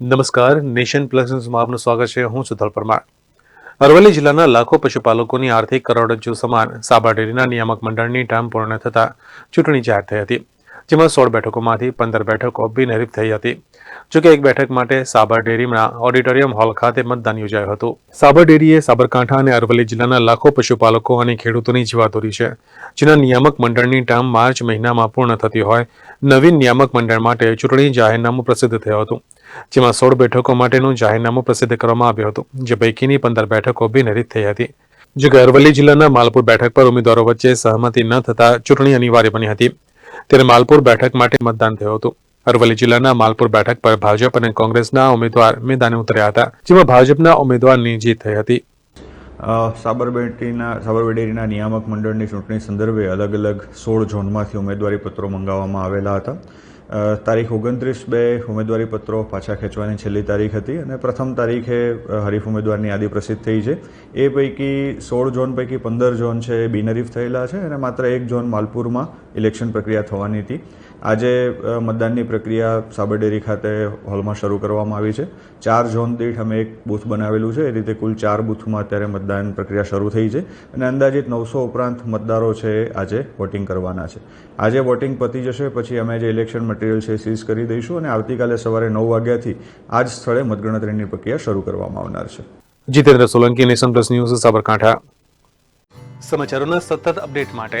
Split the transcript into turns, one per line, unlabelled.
નમસ્કાર, nation plus ન્યૂઝમાં આપનું સ્વાગત છે. હું સુધલ પરમાર. અરવલ્લી જિલ્લાના લાખો પશુપાલકોની આર્થિક કરોડરજ્જુ સમાન સાબા ડેરીના નિયામક મંડળની ટર્મ પૂર્ણ થતા ચૂંટણી જાહેર થઈ હતી, જેમાં સોળ બેઠકોમાંથી પંદર બેઠકો બિનહરીફ થઈ હતી. જોકે એક બેઠક માટે સાબર ડેરીના ઓડિટોરિયમ હોલ ખાતે મતદાન યોજાયું હતું. સાબર ડેરીએ સાબરકાંઠા અને અરવલ્લી જિલ્લાના લાખો પશુપાલકો અને ખેડૂતોની જીવાદોરી છે, જેના નિયામક મંડળની ટર્મ માર્ચ મહિનામાં પૂર્ણ થતી હોય. નવીન નિયામક મંડળ માટે ચૂંટણી જાહેરનામું પ્રસિદ્ધ થયું હતું. જેમાં સોળ બેઠકો માટેનું જાહેરનામું પ્રસિદ્ધ કરવામાં આવ્યું હતું, જે પૈકીની પંદર બેઠકો બિનહરીફ થઈ હતી. જોકે અરવલ્લી જિલ્લાના માલપુર બેઠક પર ઉમેદવારો વચ્ચે સહમતિ ન થતા ચૂંટણી અનિવાર્ય બની હતી. ત્યારે માલપુર બેઠક માટે મતદાન થયું હતું. અરવલ્લી જિલ્લાના માલપુર બેઠક પર ભાજપ અને કોંગ્રેસના ઉમેદવાર મેદાને ઉતર્યા હતા, જેમાં ભાજપના ઉમેદવારની જીત થઈ હતી.
સાબરબેટીના સાબરમતીના નિયામક મંડળની ચૂંટણી સંદર્ભે અલગ અલગ સોળ ઝોનમાંથી ઉમેદવારી પત્રો મંગાવવામાં આવેલા હતા. તારીખ ઓગણત્રીસ બે ઉમેદવારી પત્રો પાછા ખેંચવાની છેલ્લી તારીખ હતી અને પ્રથમ તારીખે હરીફ ઉમેદવારની યાદી પ્રસિદ્ધ થઈ છે. એ પૈકી સોળ ઝોન પૈકી પંદર ઝોન છે એ બિનહરીફ થયેલા છે અને માત્ર એક ઝોન માલપુરમાં ઇલેક્શન પ્રક્રિયા થવાની હતી. આજે મતદાનની પ્રક્રિયા સાબરડેરી ખાતે હોલમાં શરૂ કરવામાં આવી છે. ચાર ઝોન દીઠ અમે એક બૂથ બનાવેલું છે. એ રીતે કુલ ચાર બૂથમાં અત્યારે મતદાન પ્રક્રિયા શરૂ થઈ છે અને અંદાજિત નવસો ઉપરાંત મતદારો છે એ આજે વોટિંગ કરવાના છે. આજે વોટિંગ પતી જશે પછી અમે જે ઇલેક્શન મટીરિયલ છે સીઝ કરી દઈશું અને આવતીકાલે સવારે નવ વાગ્યાથી આ જ સ્થળે મતગણતરીની પ્રક્રિયા શરૂ કરવામાં આવનાર છે.
Jitendra Solanki nation plus news Sabarkantha. સમાચારોના સતત અપડેટ માટે